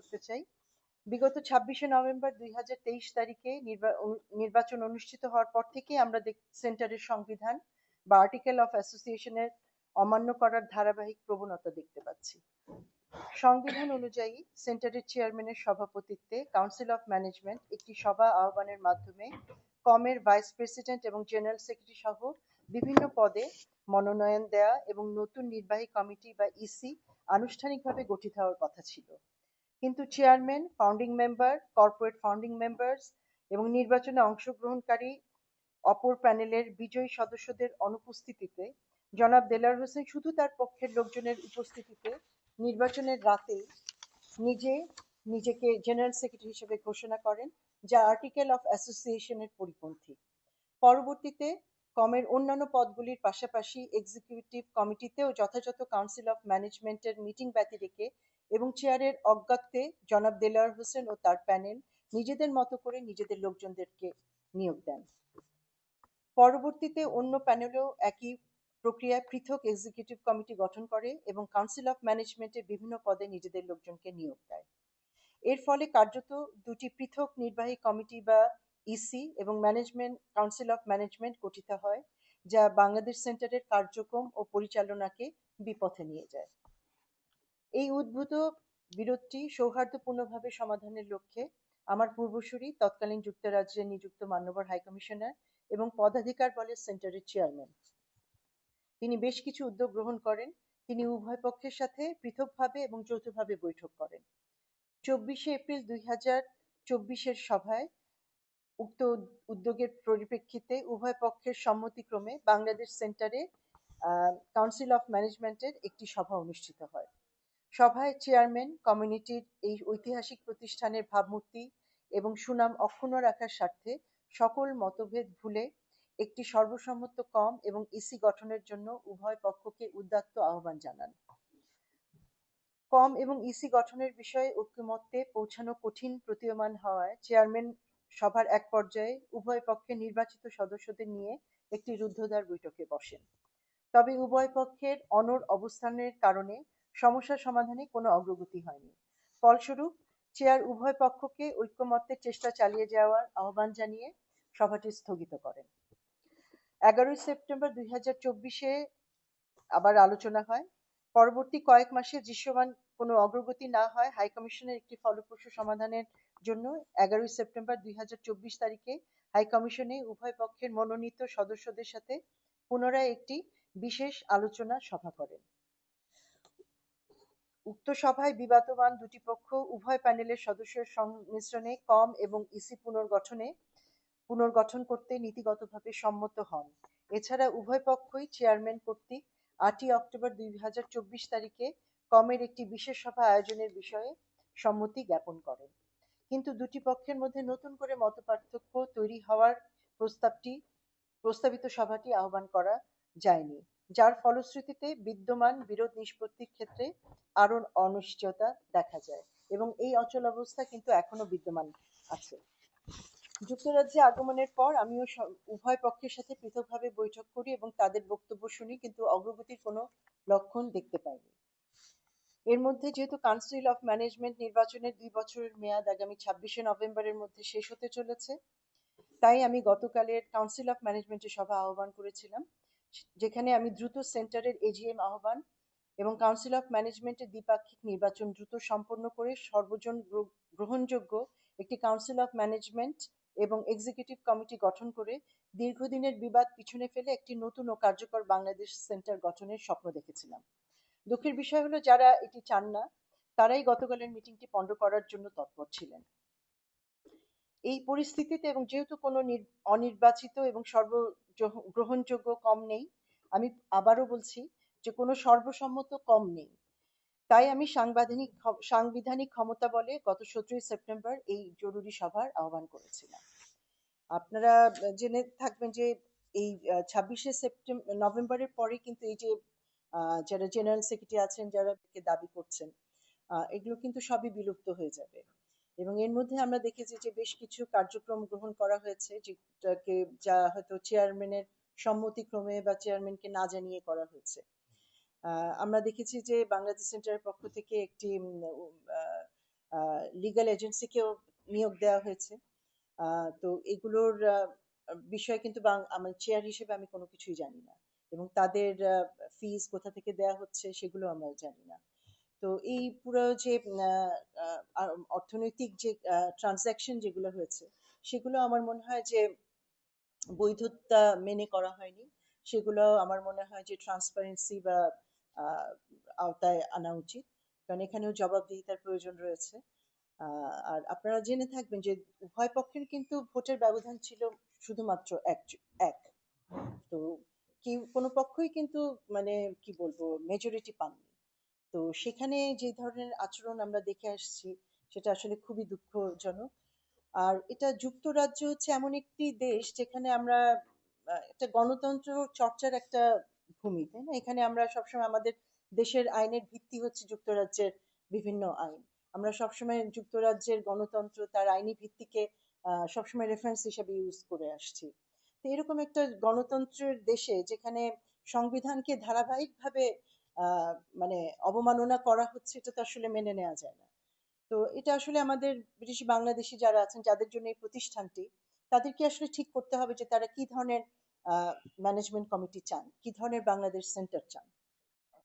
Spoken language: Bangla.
ধরতে চাই। বিগত ছাব্বিশে নভেম্বর দুই তারিখে নির্বাচন অনুষ্ঠিত হওয়ার পর থেকে আমরা সেন্টারের সংবিধান বা আর্টিকেল অফ অ্যাসোসিয়েশনের অমান্য করার ধারাবাহিক প্রবণতা দেখতে পাচ্ছি। সংবিধান অনুযায়ী সেন্টারের চেয়ারম্যানের সভাপতিত্বে কাউন্সিল অফ ম্যানেজমেন্ট একটি সভা আহ্বানের মাধ্যমে কমের ভাইস প্রেসিডেন্ট এবং জেনারেল সেক্রেটারি সহ বিভিন্ন পদে মনোনয়ন দেয়া এবং নতুন নির্বাহী কমিটি বা ইসি আনুষ্ঠানিকভাবে গঠিত হওয়ার কথা ছিল। কিন্তু chairman founding member corporate founding members এবং নির্বাচনে অংশগ্রহণকারী অপর প্যানেলের বিজয়ী সদস্যদের অনুপস্থিতিতে জনাব দেলার হোসেন শুধু তার পক্ষের লোকজনের উপস্থিতিতে নির্বাচনের রাতে নিজে নিজেকে জেনারেল সেক্রেটারি হিসেবে ঘোষণা করেন, যা আর্টিকেল অফ অ্যাসোসিয়েশনের পরিপন্থী। পরবর্তীতে কমের অন্যান্য পদগুলির পাশাপাশি এক্সিকিউটিভ কমিটিতেও যথাযথ কাউন্সিল অফ ম্যানেজমেন্টের মিটিং ব্যতি রেখে এবং চেয়ারের অজ্ঞাতে জনাব দেলার হোসেন ও তার প্যানেল নিজেদের মতো করে নিজেদের লোকজনদেরকে নিয়োগ দেন। পরবর্তীতে অন্য প্যানেলও একই প্রক্রিয়ায় পৃথক এক্সিকিউটিভ কমিটি গঠন করে এবং কাউন্সিল অফ ম্যানেজমেন্টের বিভিন্ন পদে নিজেদের লোকজনকে নিয়োগ দেয়। এর ফলে কার্যত দুটি পৃথক নির্বাহী কমিটি বা ইসি এবং ম্যানেজমেন্ট কাউন্সিল অফ ম্যানেজমেন্ট গঠিত হয়, যা বাংলাদেশ সেন্টারের কার্যক্রম ও পরিচালনাকে বিপথে নিয়ে যায়। এই উদ্ভূত বিরোধটি সৌহার্দ্যপূর্ণভাবে সমাধানের লক্ষ্যে আমার পূর্বসূরি, তৎকালীন যুক্তরাজ্যে নিযুক্ত মান্যবর হাইকমিশনার এবং পদাধিকার বলে সেন্টারের চেয়ারম্যান তিনি বেশ কিছু উদ্যোগ গ্রহণ করেন, তিনি উভয় পক্ষের সাথে পৃথকভাবে এবং যৌথভাবে বৈঠক করেন। চব্বিশে এপ্রিল দুই হাজার চব্বিশের সভায় উক্ত উদ্যোগের পরিপ্রেক্ষিতে উভয় পক্ষের সম্মতিক্রমে বাংলাদেশ সেন্টারে কাউন্সিল অফ ম্যানেজমেন্টের একটি সভা অনুষ্ঠিত হয়। সভায় চেয়ারম্যান, কমিউনিটির এই ঐতিহাসিক প্রতিষ্ঠানের ভাবমূর্তি এবং সুনাম অক্ষুণ্ণ রাখার স্বার্থে সকল মতভেদ ভুলে একটি সর্বসম্মত কম এবং ইসি গঠনের জন্য উভয় পক্ষকে উদ্যাত্ত আহ্বান জানান। কম এবং ইসি গঠনের বিষয়ে ঐক্যমত্যে পৌঁছানো কঠিন প্রতীয়মান হওয়ায় চেয়ারম্যান সভার এক পর্যায়ে উভয় পক্ষের নির্বাচিত সদস্যদের নিয়ে একটি রুদ্ধদ্বার বৈঠকে বসেন। তবে উভয় পক্ষের অনড় অবস্থানের কারণে সমস্যা সমাধানে কোনো অগ্রগতি হয়নি। ফলস্বরূপ, চেয়ার উভয় পক্ষকে ঐক্যমত্যের চেষ্টা চালিয়ে যাওয়ার আহ্বান জানিয়ে সভাটি স্থগিত করেন। এগারোই সেপ্টেম্বর দুই হাজার আবার আলোচনা হয়। পরবর্তী কয়েক মাসে দৃশ্যমান কোনো অগ্রগতি না হয়, হাইকমিশনের একটি ফলপ্রসূ সমাধানের জন্য এগারোই সেপ্টেম্বর দুই হাজার চব্বিশ তারিখে হাইকমিশনে উভয় পক্ষের মনোনীত সদস্যদের সাথে পুনরায় একটি বিশেষ আলোচনা সভা করেন। উক্ত সভায় বিবাদমান দুটি পক্ষ উভয় প্যানেলের সদস্যের সংমিশ্রণে কম এবং ইসি পুনর্গঠনে, পুনর্গঠন করতে নীতিগতভাবে সম্মত হন। এছাড়া উভয় পক্ষই চেয়ারম্যান কর্তৃক আটই অক্টোবর দুই হাজার চব্বিশ তারিখে কমের একটি বিশেষ সভা আয়োজনের বিষয়ে সম্মতি জ্ঞাপন করেন। কিন্তু দুটি পক্ষের মধ্যে নতুন করে মতপার্থক্য তৈরি হওয়ার প্রস্তাবটি, প্রস্তাবিত সভাটি আহ্বান করা যায়নি, যার ফলশ্রুতিতে বিদ্যমান বিরোধ নিষ্পত্তির ক্ষেত্রে আরও অনিশ্চয়তা দেখা যায় এবং এই অচল অবস্থা কিন্তু এখনও বিদ্যমান আছে। যুক্তরাজ্যে আগমনের পর আমিও উভয় পক্ষের সাথে পৃথকভাবে বৈঠক করি এবং তাদের বক্তব্য শুনি, কিন্তু অগ্রগতির কোনো লক্ষণ দেখতে পাইনি। এর মধ্যে যেহেতু কাউন্সিল অফ ম্যানেজমেন্ট নির্বাচনের দুই বছরের মেয়াদ আগামী ছাব্বিশে নভেম্বরের মধ্যে শেষ হতে চলেছে, তাই আমি গতকালের কাউন্সিল অফ ম্যানেজমেন্টের সভা আহ্বান করেছিলাম, যেখানে আমি দ্রুত সেন্টারের এজিএম আহ্বান এবং কাউন্সিল অফ ম্যানেজমেন্টের দ্বিপাক্ষিক নির্বাচন দ্রুত সম্পন্ন করে সর্বজন গ্রহণযোগ্য একটি কাউন্সিল অফ ম্যানেজমেন্ট এবং এক্সিকিউটিভ কমিটি গঠন করে দীর্ঘদিনের বিবাদ পিছনে ফেলে একটি নতুন ও কার্যকর বাংলাদেশ সেন্টার গঠনের স্বপ্ন দেখেছিলাম। দুঃখের বিষয় হলো যারা এটি চান না, তারাই গতকালের মিটিংটি পণ্ড করার জন্য তৎপর ছিলেন। এই পরিস্থিতিতে এবং যেহেতু কোনো অনির্বাচিত এবং সর্ব গ্রহণযোগ্য কম নেই, আমি আবারও বলছি যে কোনো সর্বসম্মত কম নেই। তাই আমি সাংবিধানিক সাংবিধানিক ক্ষমতা বলে গত সতেরোই সেপ্টেম্বর এই জরুরি সভার আহ্বান করেছিলাম। আপনারা জেনে থাকবেন যে এই ছাব্বিশে সেপ্টেম্বর নভেম্বরের পরে কিন্তু এই যে যারা জেনারেল সেক্রেটারি আছেন, যারা দাবি করছেন এগুলো কিন্তু সবই বিলুপ্ত হয়ে যাবে। এবং এর মধ্যে আমরা দেখেছি যে বেশ কিছু কার্যক্রম গ্রহণ করা হয়েছে, যেটাকে যা হয়তো চেয়ারম্যানের সম্মতিক্রমে বা চেয়ারম্যানকে না জানিয়ে করা হয়েছে। আমরা দেখেছি যে বাংলাদেশ সেন্টারের পক্ষ থেকে একটি লিগ্যাল এজেন্সিকেও নিয়োগ দেওয়া হয়েছে। তো এগুলোর বিষয়ে কিন্তু আমার চেয়ার হিসেবে আমি কোনো কিছুই জানি না। এবং তাদের ফিস কোথা থেকে দেওয়া হচ্ছে সেগুলো আমরা জানি না। তো এই পুরো যে অর্থনৈতিক যে ট্রানজাকশন যেগুলো হয়েছে, সেগুলো আমার মনে হয় যে বৈধতা মেনে করা হয়নি। সেগুলো আমার মনে হয় যে ট্রান্সপারেন্সি বা আওতায় আনা উচিত। কারণ এখানেও জবাবদিহিতার প্রয়োজন রয়েছে। আর আপনারা জেনে থাকবেন যে উভয় পক্ষের কিন্তু ভোটের ব্যবধান ছিল শুধুমাত্র এক এক। তো কি, কোনো পক্ষই কিন্তু মানে কি বলব মেজরিটি পাননি। তো সেখানে যে ধরনের আচরণ আমরা দেখে আসছি, সেটা আসলে খুবই দুঃখজনক। আর এটা যুক্তরাজ্য হচ্ছে এমন একটি দেশ যেখানে আমরা একটা গণতন্ত্র চর্চার একটা ভূমি, তাই না? এখানে আমরা সবসময় আমাদের দেশের আইনের ভিত্তি হচ্ছে যুক্তরাজ্যের বিভিন্ন আইন। আমরা সবসময় যুক্তরাজ্যের গণতন্ত্র, তার আইনি ভিত্তিকে সবসময় রেফারেন্স হিসেবে ইউজ করে আসছি। এরকম একটা গণতন্ত্রের দেশে যেখানে সংবিধানকে ধারাবাহিকভাবে মানে অবমাননা করা হচ্ছে, এটা তো আসলে মেনে নেওয়া যায় না। তো এটা আসলে আমাদের ব্রিটিশ বাংলাদেশি যারা আছেন, যাদের জন্য এই প্রতিষ্ঠানটি, তাদেরকে আসলে ঠিক করতে হবে যে তারা কি ধরনের ম্যানেজমেন্ট কমিটি চান, কি ধরনের বাংলাদেশ সেন্টার চান।